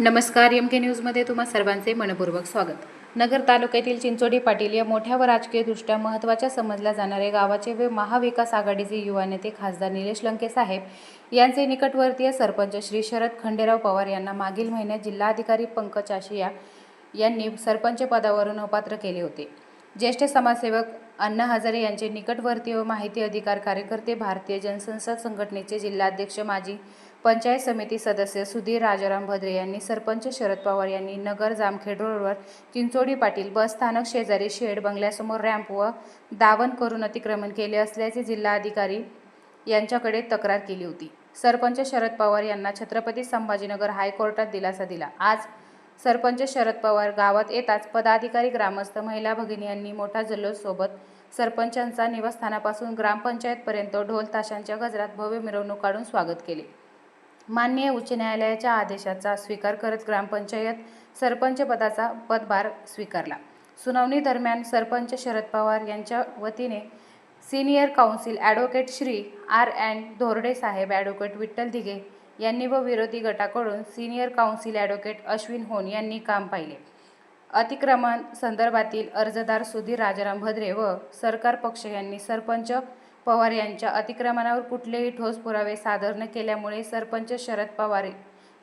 नमस्कार एम के न्यूजमध्ये तुम्हा सर्वांचे मनपूर्वक स्वागत. नगर तालुक्यातील चिंचोडी पाटील या मोठ्या व राजकीयदृष्ट्या महत्त्वाच्या समजल्या जाणाऱ्या गावाचे व महाविकास आघाडीचे युवा नेते खासदार निलेश लंके साहेब यांचे निकटवर्तीय सरपंच श्री शरद खंडेराव पवार यांना मागील महिन्यात जिल्हाधिकारी पंकज आशिया यांनी सरपंच पदावरून अपात्र केले होते. ज्येष्ठ समाजसेवक अण्णा हजारे यांचे निकटवर्तीय व माहिती अधिकार कार्यकर्ते भारतीय जनसंसद संघटनेचे जिल्हाध्यक्ष माजी पंचायत समिती सदस्य सुधीर राजाराम भद्रे यांनी सरपंच शरद पवार यांनी नगर जामखेड रोडवर चिंचोडी पाटील बस स्थानक शेजारी शेड बंगल्यासमोर रॅम्प व दावण करून अतिक्रमण केले असल्याचे जिल्हाधिकारी यांच्याकडे तक्रार केली होती. सरपंच शरद पवार यांना छत्रपती संभाजीनगर हायकोर्टात दिलासा दिला. आज सरपंच शरद पवार गावात येताच पदाधिकारी ग्रामस्थ महिला भगिनी यांनी मोठा जल्लोष सोबत सरपंचांचा निवासस्थानापासून ग्रामपंचायतपर्यंत ढोल ताशांच्या गजरात भव्य मिरवणूक काढून स्वागत केले. माननीय उच्च न्यायालयाच्या आदेशाचा स्वीकार करत ग्रामपंचायत सरपंच पदाचा पदभार स्वीकारला. सुनावणी दरम्यान सरपंच शरद पवार यांच्या वतीने senior counsel advocate Shri R and Dhorde Saheb advocate Vitthal Dighe यांनी व विरोधी गटाकडून सिनियर काउन्सिल ॲडव्होकेट अश्विन होन यांनी काम पाहिले. अतिक्रमण संदर्भातील अर्जदार सुधीर राजाराम भद्रे व सरकार पक्ष यांनी सरपंच पवार यांच्या अतिक्रमणावर कुठलेही ठोस पुरावे सादर न केल्यामुळे सरपंच शरद पवार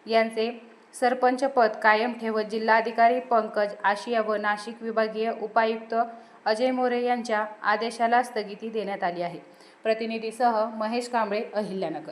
यांचे सरपंच पद कायम ठेवत जिल्हाधिकारी पंकज आशिया व नाशिक विभागीय उपायुक्त अजय मोरे यांच्या आदेशाला स्थगिती देण्यात आली आहे. प्रतिनिधीसह महेश कांबळे अहिल्यानगर.